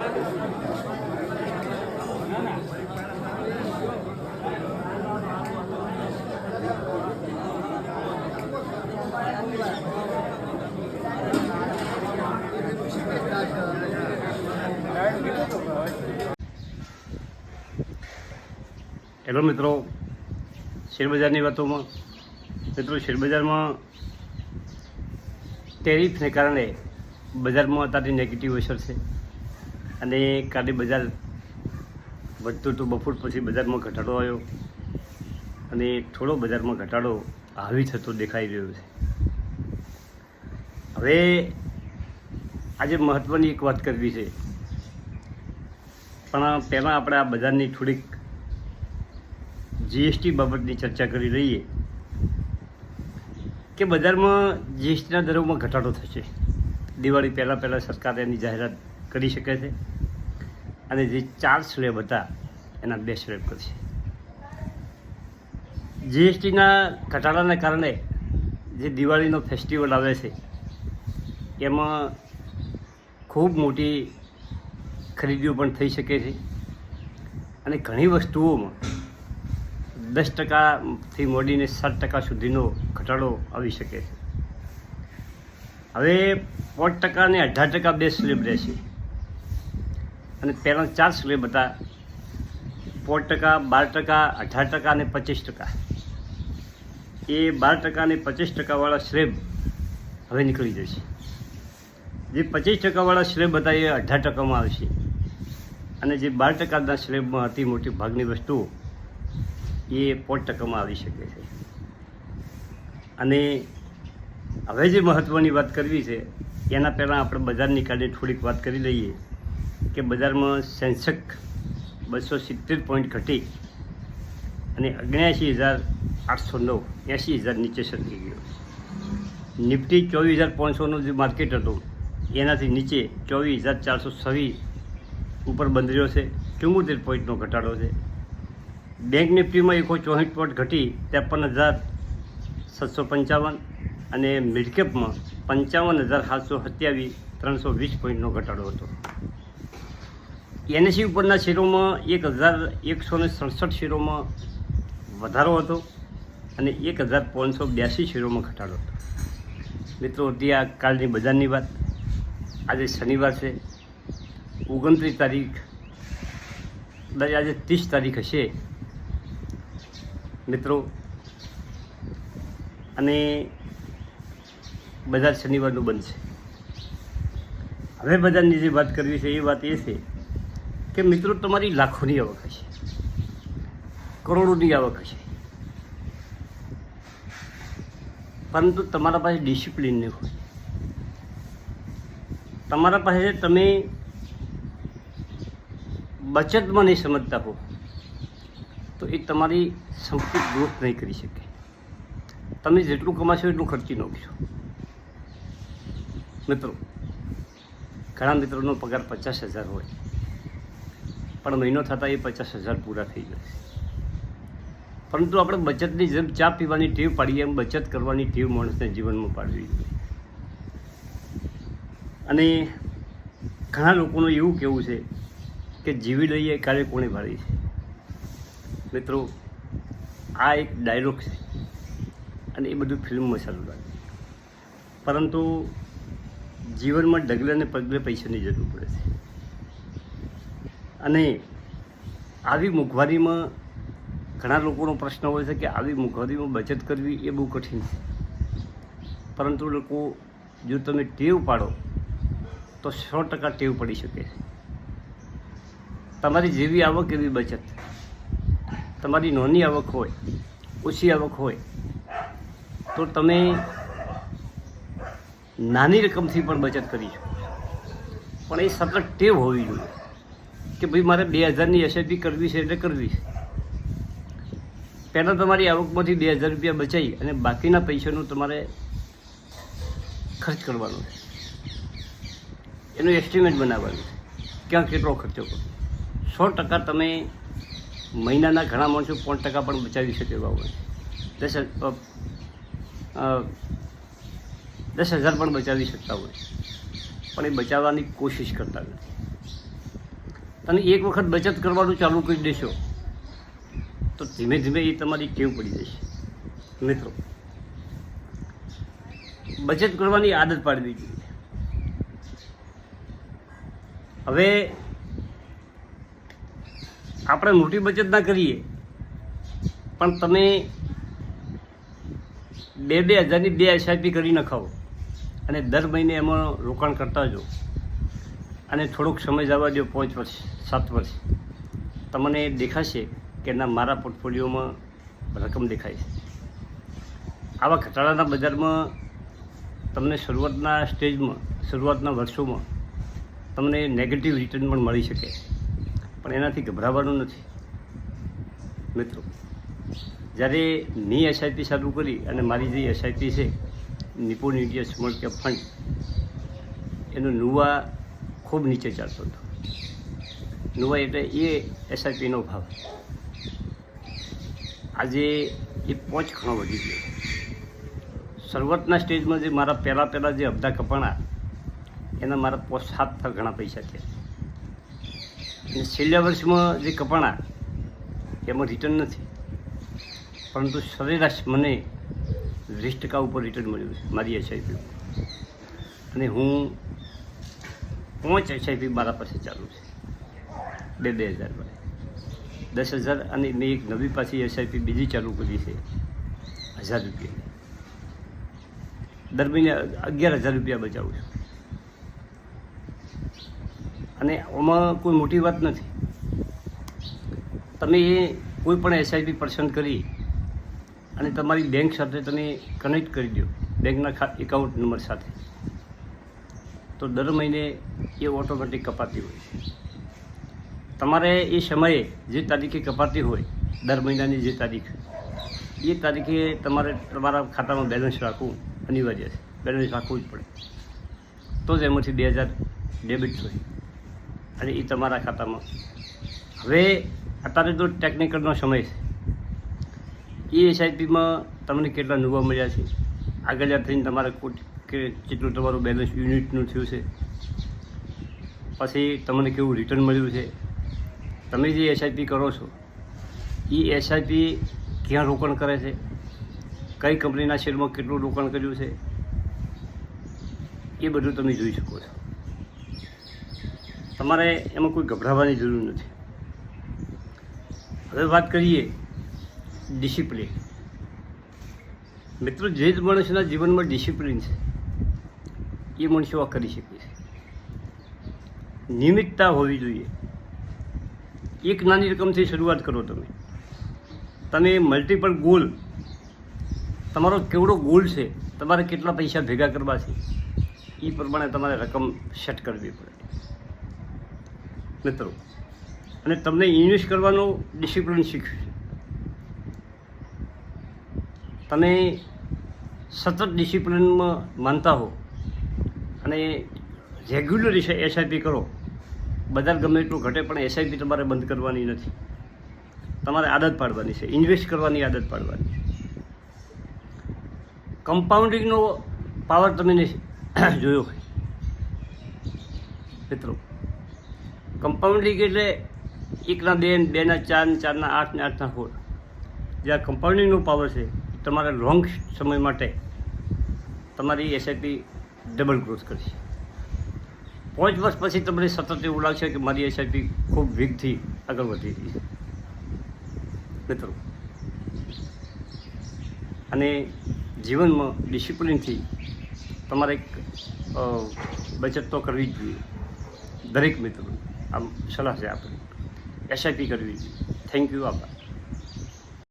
Hello મિત્રો શેરબજારની વાતોમાં. મિત્રો શેરબજારમાં ટેરિફને કારણે બજારમાં અત્યારે નેગેટિવ અસર છે. અને કાલે બજાર વધતું હતું. બપોર પછી બજારમાં ઘટાડો આવ્યો. અને થોડો બજારમાં ઘટાડો હાવી થતો દેખાઈ રહ્યો છે. હવે આજે મહત્ત્વની એક વાત કરવી છે. પણ પહેલાં આપણે આ બજારની થોડીક જીએસટી બાબતની ચર્ચા કરી રહીએ કે બજારમાં જીએસટીના દરોમાં ઘટાડો થશે. દિવાળી પહેલાં પહેલાં સરકાર એની જાહેરાત કરી શકે છે. અને જે ચાર સ્લેબ હતા, એના બે સ્લેબ કરશે. જીએસટીના ઘટાડાને કારણે જે દિવાળીનો ફેસ્ટિવલ આવે છે, એમાં ખૂબ મોટી ખરીદીઓ પણ થઈ શકે છે. અને ઘણી વસ્તુઓમાં દસ ટકાથી મોડીને સાત ટકા સુધીનો ઘટાડો આવી શકે છે. હવે પાંચ ટકા અને અઢાર ટકા બે સ્લેબ રહેશે. અને પહેલાં ચાર સ્લેબ હતા પોઢ ટકા, બાર ટકા, અઢાર ટકા અને પચીસ ટકા. એ બાર ટકા અને પચીસ ટકાવાળા સ્લેબ હવે નીકળી જશે જે પચીસ ટકાવાળા સ્લેબ હતા એ અઢાર ટકામાં આવશે અને જે બાર ટકાના સ્લેબમાં હતી મોટી ભાગની વસ્તુઓ એ પોઢ ટકામાં આવી શકે છે. અને હવે જે મહત્ત્વની વાત કરવી છે, એના પહેલાં આપણે બજારની કાઢે થોડીક વાત કરી લઈએ. કે બજારમાં સેન્સેક બસો સિત્તેર પોઈન્ટ ઘટી અને અગ્યાસી હજાર આઠસો નવ, એંસી હજાર નીચે સરકી ગયો. નિફ્ટી ચોવીસ હજાર પાંચસોનું જે માર્કેટ હતું, એનાથી નીચે ચોવીસ હજાર ચારસો છવ્વીસ ઉપર બંધ રહ્યો છે ચુમ્મોતેર પોઈન્ટનો ઘટાડો છે. બેંક નિફ્ટીમાં એકો ચોસઠ પોઈન્ટ ઘટી, ત્રેપન હજાર સાતસો પંચાવન અને મિડકેપમાં પંચાવન હજાર સાતસો સત્યાવીસ, ત્રણસો વીસ પોઈન્ટનો ઘટાડો હતો. એનએસી ઉપરના શેરોમાં એક હજાર એકસો ને સડસઠ શેરોમાં વધારો હતો અને એક હજાર પાંચસો બ્યાસી શેરોમાં ઘટાડો હતો. મિત્રો હતી આ કાલની બજારની વાત. આજે શનિવાર છે. ઓગણત્રીસ તારીખ કદાચ આજે ત્રીસ તારીખ હશે. મિત્રો, અને બજાર શનિવારનું બંધ છે. હવે બજારની જે વાત કરવી છે એ વાત એ છે કે મિત્રો, તમારી લાખોની આવક હશે. કરોડોની આવક હશે. પરંતુ તમારા પાસે ડિસિપ્લિન નહીં હોય. તમારા પાસે તમે બચતમાં નહીં સમજતા હો, તો એ તમારી સંપૂર્ણ ગ્રોથ નહીં કરી શકે. તમે જેટલું કમાશો એટલું ખર્ચી નાખશો. મિત્રો, ઘણા મિત્રોનો પગાર પચાસ હજાર હોય. પણ મહિનો થતાં એ પચાસ હજાર પૂરા થઈ જશે. પરંતુ આપણે બચતની જેમ ચા પીવાની ટેવ પાડીએ એમ બચત કરવાની ટેવ માણસને જીવનમાં પાડવી જોઈએ. અને ઘણા લોકોનું એવું કહેવું છે કે જીવી લઈએ કાલે કોણે ભાળી છે. મિત્રો, આ એક ડાયલોગ છે અને એ બધું ફિલ્મમાં ચાલુ લાગે પરંતુ જીવનમાં ડગલે ને પગલે પૈસાની જરૂર પડે છે. અને આવી મોંઘવારીમાં ઘણા લોકોનો પ્રશ્ન હોય છે કે આવી મોંઘવારીમાં બચત કરવી એ બહુ કઠિન છે. પરંતુ લોકો, જો તમે ટેવ પાડો, તો સો ટકા ટેવ પડી શકે છે. તમારી જેવી આવક એવી બચત. તમારી નોની આવક હોય, ઓછી આવક હોય, તો તમે નાની રકમથી પણ બચત કરી શકો પણ એ સતત ટેવ હોવી જોઈએ. કે ભાઈ મારે બે હજારની એસઆઈપી કરવી છે એટલે કરવી છે પહેલાં તમારી આવકમાંથી બે હજાર રૂપિયા બચાવી અને બાકીના પૈસાનું તમારે ખર્ચ કરવાનો. છે એનું એસ્ટિમેટ બનાવવાનું. છે ક્યાં કેટલો ખર્ચો કરો સો ટકા તમે મહિનાના ઘણા માણસો પાંચ ટકા પણ બચાવી શકે એવા હોય. દસ દસ હજાર પણ બચાવી શકતા હોય. પણ એ બચાવવાની કોશિશ કરતા નથી. તમે એક વખત બચત કરવાનું ચાલુ કરી દેશો, તો ધીમે ધીમે એ તમારી ટેવ પડી જશે. મિત્રો, બચત કરવાની આદત પાડવી જોઈએ હવે આપણે મોટી બચત ના કરીએ, પણ તમે બે બે હજારની બે એસઆઈપી કરી નખાવો અને દર મહિને એમાં રોકાણ કરતા જો અને થોડોક સમય જવા દો પાંચ વર્ષ, સાત વર્ષ. તમને દેખાશે કે ના મારા પોર્ટફોલિયોમાં રકમ દેખાય છે. આવા ઘટાડાના બજારમાં તમને શરૂઆતના સ્ટેજમાં, શરૂઆતના વર્ષોમાં તમને નેગેટિવ રિટર્ન પણ મળી શકે. પણ એનાથી ગભરાવાનું નથી. મિત્રો, જ્યારે મેં એસઆઈપી ચાલુ કરી અને મારી જે એસઆઈપી છે Nippon India small cap fund એનું નુવા ખૂબ નીચે ચાલતો હતો. નુવા એટલે એ એસઆઈપીનો ભાવ. આજે એ પોચ ઘણો વધી ગયો. શરૂઆતના સ્ટેજમાં જે મારા પહેલાં પહેલાં જે અબધા કપાણા, એના મારા પોચ સાત થા ઘણા પૈસા છે અને છેલ્લા વર્ષમાં જે કપાણા, એમાં રિટર્ન નથી. પરંતુ સરેરાશ મને વીસ ટકા ઉપર રિટર્ન મળ્યું મારી એસઆઈપી અને હું પાંચ એસઆઈપી મારા પાસે ચાલુ છે. બે બે હજાર દસ હજાર અને મેં એક નવી પાછી એસઆઈપી બીજી ચાલુ કરી છે. હજાર રૂપિયા. દર મહિને અગિયાર હજાર રૂપિયા બચાવું છું. અને આમાં કોઈ મોટી વાત નથી. તમે એ કોઈ પણ એસઆઈપી પસંદ કરી અને તમારી બેંક સાથે તમે કનેક્ટ કરી દો. બેંકના એકાઉન્ટ નંબર સાથે. તો દર મહિને એ ઓટોમેટિક કપાતી હોય તમારે એ સમયે જે તારીખે કપાતી હોય, દર મહિનાની જે તારીખ, એ તારીખે તમારે તમારા ખાતામાં બેલેન્સ રાખવું અનિવાર્ય છે. બેલેન્સ રાખવું જ પડે. તો જ એમાંથી બે હજાર ડેબિટ થાય અને એ તમારા ખાતામાં. હવે અત્યારે તો ટેકનિકલનો સમય છે. એ એસઆઈપીમાં તમને કેટલા નવા મળ્યા છે? આગળ થઈને તમારે કેટલું તમારું બેલેન્સ યુનિટનું થયું છે પછી તમને કેવું રિટર્ન મળ્યું છે? તમે જે એસઆઈપી કરો છો, એ એસઆઈપી ક્યાં રોકાણ કરે છે? કઈ કંપનીના શેરમાં કેટલું રોકાણ કર્યું છે? એ બધું તમે જોઈ શકો છો. તમારે એમાં કોઈ ગભરાવાની જરૂર નથી. હવે વાત કરીએ ડિસિપ્લિન મિત્રો, જે જ માણસના જીવનમાં ડિસિપ્લિન છે, એ મનુષ્યો આ કરી શકે છે. નિયમિતતા હોવી જોઈએ. એક નાની રકમથી શરૂઆત કરો તમે. તમે મલ્ટિપલ ગોલ તમારો કેવડો ગોલ છે, તમારે કેટલા પૈસા ભેગા કરવા છે, એ પ્રમાણે તમારે રકમ સેટ કરવી પડે. મિત્રો, અને તમને ઇન્વેસ્ટ કરવાનું ડિસિપ્લિન શીખ્યું તમે સતત ડિસિપ્લિનમાં માનતા હો, અને રેગ્યુલર એસઆઈપી કરો. બજાર ગમે એટલું ઘટે, પણ એસઆઈપી તમારે બંધ કરવાની નથી. તમારે આદત પાડવાની છે. ઇન્વેસ્ટ કરવાની આદત પાડવાની કમ્પાઉન્ડિંગનો પાવર તમે જોયો મિત્રો કમ્પાઉન્ડિંગ એટલે એકના બે, બેના ચાર ચારના આઠ ને આઠના સોળ. જે આ કમ્પાઉન્ડિંગનો પાવર છે તમારા લોંગ સમય માટે તમારી એસઆઈપી ડબલ ગ્રોથ કરશે. પાંચ વર્ષ પછી તમને સતત એવું લાગશે કે મારી એસઆઈપી ખૂબ વીકથી આગળ વધી રહી છે. મિત્રો, અને જીવનમાં ડિસિપ્લિનથી તમારે એક બચત તો કરવી જ જોઈએ. દરેક મિત્રો આમ સલાહ છે આપણી. એસઆઈપી કરવી જોઈએ. થેન્ક યુ આભાર.